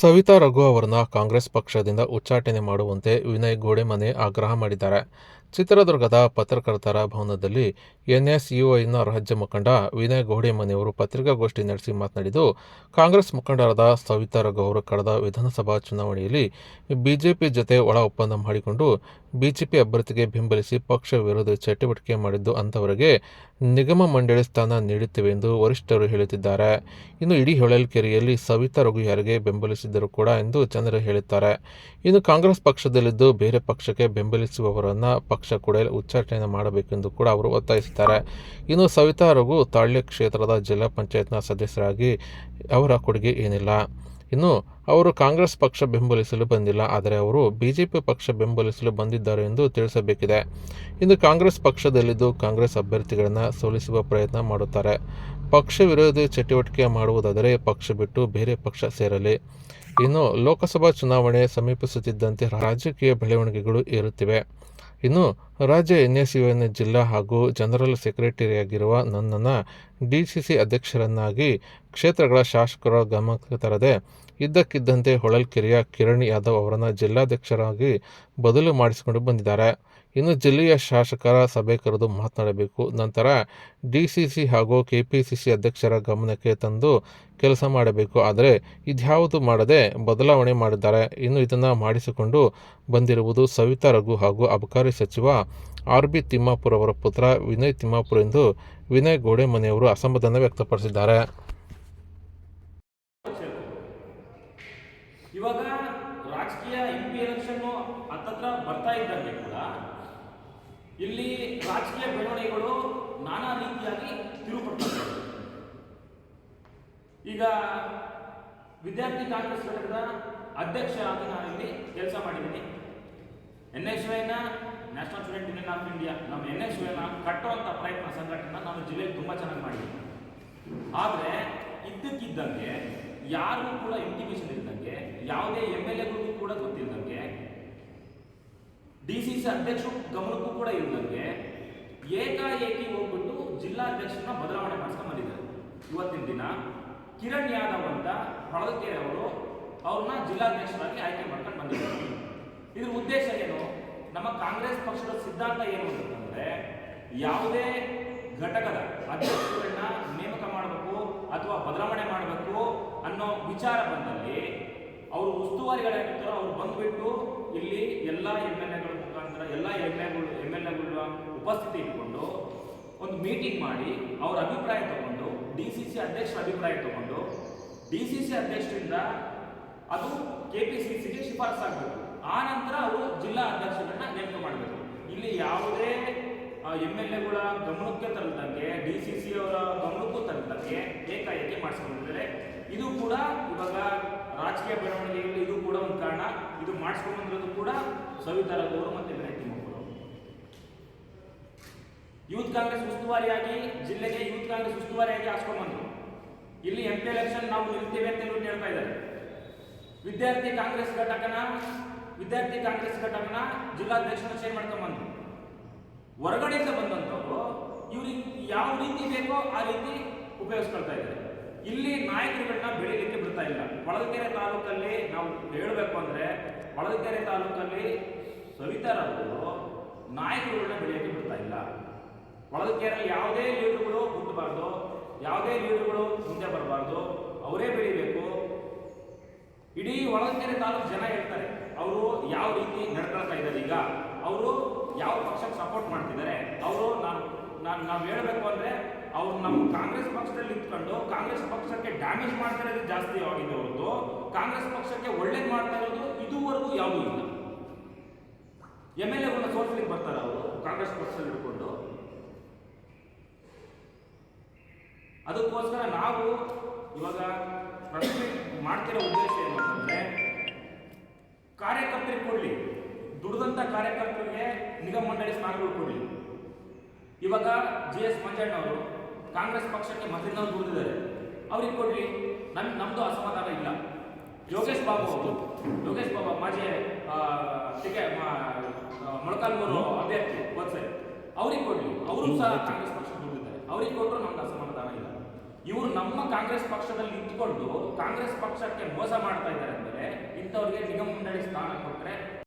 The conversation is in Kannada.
ಸವಿತಾ ರಘು ಅವರನ್ನ ಕಾಂಗ್ರೆಸ್ ಪಕ್ಷದಿಂದ ಉಚ್ಚಾಟನೆ ಮಾಡುವಂತೆ ವಿನಯ್ ಗೋಡೆಮನೆ ಆಗ್ರಹ ಮಾಡಿದ್ದಾರೆ. ಚಿತ್ರದುರ್ಗದ ಪತ್ರಕರ್ತರ ಭವನದಲ್ಲಿ ಎನ್ಎಸ್ಯುಐನ ರಾಜ್ಯ ಮುಖಂಡ ವಿನಯ್ ಗೋಡೆಮನೆಯವರು ಪತ್ರಿಕಾಗೋಷ್ಠಿ ನಡೆಸಿ ಮಾತನಾಡಿದ್ದು, ಕಾಂಗ್ರೆಸ್ ಮುಖಂಡರಾದ ಸವಿತಾ ರಘು ಕಳೆದ ವಿಧಾನಸಭಾ ಚುನಾವಣೆಯಲ್ಲಿ ಬಿಜೆಪಿ ಜೊತೆ ಒಳ ಒಪ್ಪಂದ ಮಾಡಿಕೊಂಡು ಬಿಜೆಪಿ ಅಭ್ಯರ್ಥಿಗೆ ಬೆಂಬಲಿಸಿ ಪಕ್ಷ ವಿರೋಧ ಚಟುವಟಿಕೆ ಮಾಡಿದ್ದು ಅಂಥವರಿಗೆ ನಿಗಮ ಮಂಡಳಿ ಸ್ಥಾನ ನೀಡುತ್ತಿವೆ ಎಂದು ವರಿಷ್ಠರು ಹೇಳುತ್ತಿದ್ದಾರೆ. ಇನ್ನು ಇಡೀ ಹೊಳಲ್ಕೆರೆಯಲ್ಲಿ ಸವಿತಾ ರಘು ಯಾರಿಗೆ ಬೆಂಬಲಿಸಿದ್ದರು ಕೂಡ ಎಂದು ಜನರು ಹೇಳುತ್ತಾರೆ. ಇನ್ನು ಕಾಂಗ್ರೆಸ್ ಪಕ್ಷದಲ್ಲಿದ್ದು ಬೇರೆ ಪಕ್ಷಕ್ಕೆ ಬೆಂಬಲಿಸುವವರನ್ನು ಪಕ್ಷ ಕೂಡ ಉಚ್ಚಾರಣೆಯನ್ನು ಮಾಡಬೇಕೆಂದು ಕೂಡ ಅವರು ಒತ್ತಾಯಿಸುತ್ತಾರೆ. ಇನ್ನು ಸವಿತಾ ರಘು ತಾಳ್ಯ ಕ್ಷೇತ್ರದ ಜಿಲ್ಲಾ ಪಂಚಾಯತ್ನ ಸದಸ್ಯರಾಗಿ ಅವರ ಕೊಡುಗೆ ಏನಿಲ್ಲ. ಇನ್ನು ಅವರು ಕಾಂಗ್ರೆಸ್ ಪಕ್ಷ ಬೆಂಬಲಿಸಲು ಬಂದಿಲ್ಲ, ಆದರೆ ಅವರು ಬಿಜೆಪಿ ಪಕ್ಷ ಬೆಂಬಲಿಸಲು ಬಂದಿದ್ದಾರೆ ಎಂದು ತಿಳಿಸಬೇಕಿದೆ. ಇನ್ನು ಕಾಂಗ್ರೆಸ್ ಪಕ್ಷದಲ್ಲಿದ್ದು ಕಾಂಗ್ರೆಸ್ ಅಭ್ಯರ್ಥಿಗಳನ್ನು ಸೋಲಿಸುವ ಪ್ರಯತ್ನ ಮಾಡುತ್ತಾರೆ. ಪಕ್ಷ ವಿರೋಧಿ ಚಟುವಟಿಕೆ ಮಾಡುವುದಾದರೆ ಪಕ್ಷ ಬಿಟ್ಟು ಬೇರೆ ಪಕ್ಷ ಸೇರಲಿ. ಇನ್ನು ಲೋಕಸಭಾ ಚುನಾವಣೆ ಸಮೀಪಿಸುತ್ತಿದ್ದಂತೆ ರಾಜಕೀಯ ಬೆಳವಣಿಗೆಗಳು ಏರುತ್ತಿವೆ. ಇನ್ನು ರಾಜ್ಯ ಎನ್ ಎಸ್ ಯು ಎನ್ ಜಿಲ್ಲಾ ಹಾಗೂ ಜನರಲ್ ಸೆಕ್ರೆಟರಿಯಾಗಿರುವ ನನ್ನನ್ನು ಡಿ ಸಿ ಸಿ ಅಧ್ಯಕ್ಷರನ್ನಾಗಿ ಕ್ಷೇತ್ರಗಳ ಶಾಸಕರ ಗಮನಕ್ಕೆ ತರದೆ ಇದ್ದಕ್ಕಿದ್ದಂತೆ ಹೊಳಲ್ಕೆರೆಯ ಕಿರಣ್ ಯಾದವ್ ಅವರನ್ನು ಜಿಲ್ಲಾಧ್ಯಕ್ಷರಾಗಿ ಬದಲು ಮಾಡಿಸಿಕೊಂಡು ಬಂದಿದ್ದಾರೆ. ಇನ್ನು ಜಿಲ್ಲೆಯ ಶಾಸಕರ ಸಭೆ ಕರೆದು ಮಾತನಾಡಬೇಕು. ನಂತರ ಡಿ ಸಿ ಸಿ ಹಾಗೂ ಕೆ ಪಿ ಸಿ ಸಿ ಅಧ್ಯಕ್ಷರ ಗಮನಕ್ಕೆ ತಂದು ಕೆಲಸ ಮಾಡಬೇಕು. ಆದರೆ ಇದ್ಯಾವುದು ಮಾಡದೆ ಬದಲಾವಣೆ ಮಾಡಿದ್ದಾರೆ. ಇನ್ನು ಇದನ್ನು ಮಾಡಿಸಿಕೊಂಡು ಬಂದಿರುವುದು ಸವಿತಾ ರಘು ಹಾಗೂ ಅಬಕಾರಿ ಸಚಿವ ಆರ್ ಬಿ ತಿಮ್ಮಾಪುರ್ ಅವರ ಪುತ್ರ ವಿನಯ್ ತಿಮ್ಮಾಪುರ್ ಎಂದು ವಿನಯ್ ಗೋಡೆಮನೆಯವರು ಅಸಮಾಧಾನ ವ್ಯಕ್ತಪಡಿಸಿದ್ದಾರೆ. ಇವಾಗ ರಾಜಕೀಯ ಎಂ ಪಿ ಎಲೆಕ್ಷನ್ ಹತ್ತತ್ರ ಬರ್ತಾ ಇದ್ದಂಗೆ ಕೂಡ ಇಲ್ಲಿ ರಾಜಕೀಯ ಬೆಳವಣಿಗೆಗಳು ನಾನಾ ರೀತಿಯಾಗಿ ತಿರುಪಡ್ತವೆ ಈಗ ವಿದ್ಯಾರ್ಥಿ ಕಾಂಗ್ರೆಸ್ ಘಟಕದ ಅಧ್ಯಕ್ಷ ಆಗಿ ನಾನು ಇಲ್ಲಿ ಕೆಲಸ ಮಾಡಿದ್ದೀನಿ. N S ವೈನ national student union of India, ನಮ್ಮ ಎನ್ ಎಸ್ ವೈನ ಕಟ್ಟುವಂಥ ಪ್ರಯತ್ನ ಸಂಘಟನೆ ನಾನು ಜಿಲ್ಲೆಯಲ್ಲಿ ತುಂಬ ಚೆನ್ನಾಗಿ ಮಾಡಿದ್ದೀನಿ ಆದರೆ ಇದ್ದಕ್ಕಿದ್ದಂಗೆ ಯಾರಿಗೂ ಕೂಡ ಇಂಟಿಮೇಷನ್ ಇದ್ದಂಗೆ ಯಾವುದೇ ಎಂ ಎಲ್ ಎಗಳಿಗೂ ಕೂಡ ಗೊತ್ತಿಲ್ಲದಂಗೆ ಡಿ ಸಿ ಸಿ ಅಧ್ಯಕ್ಷರು ಗಮನಕ್ಕೂ ಕೂಡ ಇಲ್ಲದಂಗೆ ಏಕಾಏಕಿ ಹೋಗ್ಬಿಟ್ಟು ಜಿಲ್ಲಾಧ್ಯಕ್ಷರನ್ನ ಬದಲಾವಣೆ ಮಾಡಿಸ್ಕೊಂಡು ಬಂದಿದ್ದಾರೆ ಇವತ್ತಿನ ದಿನ ಕಿರಣ್ ಯಾದವ್ ಅಂತ ಹೊಳಲ್ಕೆರೆ ಅವರು ಅವ್ರನ್ನ ಜಿಲ್ಲಾಧ್ಯಕ್ಷರಾಗಿ ಆಯ್ಕೆ ಮಾಡ್ಕೊಂಡು ಬಂದಿದ್ದಾರೆ. ಇದ್ರ ಉದ್ದೇಶ ಏನು? ನಮ್ಮ ಕಾಂಗ್ರೆಸ್ ಪಕ್ಷದ ಸಿದ್ಧಾಂತ ಏನು ಅಂತಂದ್ರೆ ಯಾವುದೇ ಘಟಕದ ಅಧ್ಯಕ್ಷರನ್ನ ನೇಮಕ ಮಾಡಬೇಕು ಅಥವಾ ಬದಲಾವಣೆ ಮಾಡಬೇಕು ಅನ್ನೋ ವಿಚಾರ ಬಂದಲ್ಲಿ ಅವರು ಉಸ್ತುವಾರಿಗಳಾಗಿರ್ತಾರೋ ಅವ್ರು ಬಂದ್ಬಿಟ್ಟು ಇಲ್ಲಿ ಎಲ್ಲ ಎಂ ಎಲ್ ಮುಖಾಂತರ ಎಲ್ಲ ಎಂ ಎಗಳು ಎಂ ಎಲ್ ಎಗಳ ಉಪಸ್ಥಿತಿ ಇಟ್ಕೊಂಡು ಒಂದು ಮೀಟಿಂಗ್ ಮಾಡಿ ಅವರ ಅಭಿಪ್ರಾಯ ತಗೊಂಡು, ಡಿ ಸಿ ಸಿ ಅಧ್ಯಕ್ಷರ ಅಭಿಪ್ರಾಯ ತಗೊಂಡು, ಡಿ ಸಿ ಸಿ ಅಧ್ಯಕ್ಷರಿಂದ ಅದು ಕೆ ಪಿ ಸಿ ಸಿಗೆ ಶಿಫಾರಸು ಆಗಬೇಕು ಆ ನಂತರ ಅವರು ಜಿಲ್ಲಾ ಅಧ್ಯಕ್ಷರನ್ನ ನೇಮಕ ಮಾಡಬೇಕು. ಇಲ್ಲಿ ಯಾವುದೇ ಎಂ ಎಲ್ ಎಗಳ ಗಮನಕ್ಕೆ ತರದಂಗೆ ಡಿ ಸಿ ಸಿ ಅವರ ಗಮನಕ್ಕೂ ತರದಂಗೆ ಏಕಾಏಕಿ ಮಾಡಿಸ್ಕೊಂಡಿದ್ದಾರೆ. ಇದು ಕೂಡ ಇವಾಗ ರಾಜಕೀಯ ಬೆಳವಣಿಗೆಯಲ್ಲಿ ಇದು ಕೂಡ ಒಂದು ಕಾರಣ. ಇದು ಮಾಡಿಸ್ಕೊಂಡ್ಬಂದಿರೋದು ಕೂಡ ಸವಿತಾ ರಘು ಮತ್ತೆ ವಿನಯ್ ಮಕ್ಕಳು. ಯೂತ್ ಕಾಂಗ್ರೆಸ್ ಉಸ್ತುವಾರಿಯಾಗಿ, ಜಿಲ್ಲೆಗೆ ಯೂತ್ ಕಾಂಗ್ರೆಸ್ ಉಸ್ತುವಾರಿಯಾಗಿ ಹಾಸ್ಕೊಂಡ್ಬಂದ್ರು ಇಲ್ಲಿ ಎಂ ಪಿ ಎಲೆಕ್ಷನ್ ನಾವು ನಿಲ್ತೇವೆ ಅಂತ ಹೇಳ್ತಾ ಇದ್ದಾರೆ. ವಿದ್ಯಾರ್ಥಿ ಕಾಂಗ್ರೆಸ್ ಘಟಕನ, ವಿದ್ಯಾರ್ಥಿ ಕಾಂಗ್ರೆಸ್ ಘಟಕನ ಜಿಲ್ಲಾಧ್ಯಕ್ಷನ ಚೇಂಜ್ ಮಾಡ್ಕೊಂಡ್ಬಂದ್ರು ಹೊರಗಡೆಯಿಂದ ಬಂದಂಥವ್ರು ಇವ್ರಿಗೆ ಯಾವ ರೀತಿ ಬೇಕೋ ಆ ರೀತಿ ಉಪಯೋಗಿಸ್ಕೊಳ್ತಾ ಇದ್ದಾರೆ. ಇಲ್ಲಿ ನಾಯಕರುಗಳನ್ನ ಬೆಳೀಲಿಕ್ಕೆ ಬಿಡ್ತಾ ಇಲ್ಲ. ಹೊಳಲ್ಕೆರೆ ತಾಲೂಕಲ್ಲಿ ನಾವು ಹೇಳಬೇಕು ಅಂದ್ರೆ ಹೊಳಲ್ಕೆರೆ ತಾಲೂಕಲ್ಲಿ ಸವಿತಾರವರು ನಾಯಕರುಗಳನ್ನ ಬೆಳೆಯಲಿಕ್ಕೆ ಬಿಡ್ತಾ ಇಲ್ಲ. ಹೊಳಲ್ಕೆರೆಯಲ್ಲಿ ಯಾವುದೇ ಲೀಡರ್ಗಳು ಹುಟ್ಟಬಾರ್ದು, ಯಾವುದೇ ಲೀಡರ್ಗಳು ಮುಂದೆ ಬರಬಾರ್ದು, ಅವರೇ ಬೆಳಿಬೇಕು. ಇಡೀ ಹೊಳಲ್ಕೆರೆ ತಾಲೂಕು ಜನ ಹೇಳ್ತಾರೆ, ಅವರು ಯಾವ ರೀತಿ ನಡ್ಕೊಳ್ತಾ ಇದ್ದಾರೆ ಈಗ? ಅವರು ಯಾವ ಪಕ್ಷಕ್ಕೆ ಸಪೋರ್ಟ್ ಮಾಡ್ತಿದ್ದಾರೆ? ಅವರು ನಾನು ನಾನು, ನಾವು ಹೇಳಬೇಕು ಅಂದ್ರೆ ಅವ್ರು ನಮ್ಮ ಕಾಂಗ್ರೆಸ್ ಪಕ್ಷದಲ್ಲಿ ಇಟ್ಕೊಂಡು ಕಾಂಗ್ರೆಸ್ ಪಕ್ಷಕ್ಕೆ ಡ್ಯಾಮೇಜ್ ಮಾಡ್ತಾ ಇರೋದು ಜಾಸ್ತಿ ಆಗಿದೆ ಹೊರತು ಕಾಂಗ್ರೆಸ್ ಪಕ್ಷಕ್ಕೆ ಒಳ್ಳೇದು ಮಾಡ್ತಾ ಇರೋದು ಇದುವರೆಗೂ ಯಾವುದೂ ಇಲ್ಲ. ಎಂ ಎಲ್ ಎಗಳನ್ನ ಸೋಲ್ಸ್ಲಿಕ್ಕೆ ಬರ್ತಾರೆ ಅವರು ಕಾಂಗ್ರೆಸ್ ಪಕ್ಷದಲ್ಲಿ ಇಟ್ಕೊಂಡು? ಅದಕ್ಕೋಸ್ಕರ ನಾವು ಇವಾಗ ಪ್ರಶ್ನೆ ಮಾಡ್ತಿರೋ ಉದ್ದೇಶ ಏನು ಅಂತಂದ್ರೆ, ಕಾರ್ಯಕರ್ತರಿಗೆ ಕೊಡಲಿ. ದುಡಿದಂಥ ಕಾರ್ಯಕರ್ತರಿಗೆ ನಿಗಮ ಮಂಡಳಿ ಸ್ಥಾನಗಳು ಕೊಡ್ಲಿ. ಇವಾಗ ಜಿ ಎಸ್ ಮಂಜಣ್ಣ ಅವರು ಕಾಂಗ್ರೆಸ್ ಪಕ್ಷಕ್ಕೆ ಮೊದಲಿಂದ ದುಡಿದಿದ್ದಾರೆ ಅವ್ರಿಗೆ ಕೊಡ್ಲಿ ನಮ್ ನಮ್ದು ಅಸಮಾಧಾನ ಇಲ್ಲ. ಯೋಗೇಶ್ ಬಾಬು ಅವರು ಯೋಗೇಶ್ ಬಾಬು ಮಾಜಿ ಮೊಳಕಾಲ್ಮೂರು ಅಭ್ಯರ್ಥಿ ಸರಿ ಅವ್ರಿಗೆ ಕೊಡ್ಲಿ. ಅವರು ಸಹ ಕಾಂಗ್ರೆಸ್ ಪಕ್ಷ ದುಡಿದಿದ್ದಾರೆ ಅವ್ರಿಗೆ ಕೊಟ್ಟರು ನಮ್ದು ಅಸಮಾಧಾನ ಇಲ್ಲ. ಇವರು ನಮ್ಮ ಕಾಂಗ್ರೆಸ್ ಪಕ್ಷದಲ್ಲಿ ನಿಂತ್ಕೊಂಡು ಕಾಂಗ್ರೆಸ್ ಪಕ್ಷಕ್ಕೆ ಮೋಸ ಮಾಡ್ತಾ ಇದ್ದಾರೆ ಅಂದರೆ ಇಂಥವ್ರಿಗೆ ನಿಗಮ ಮಂಡಳಿ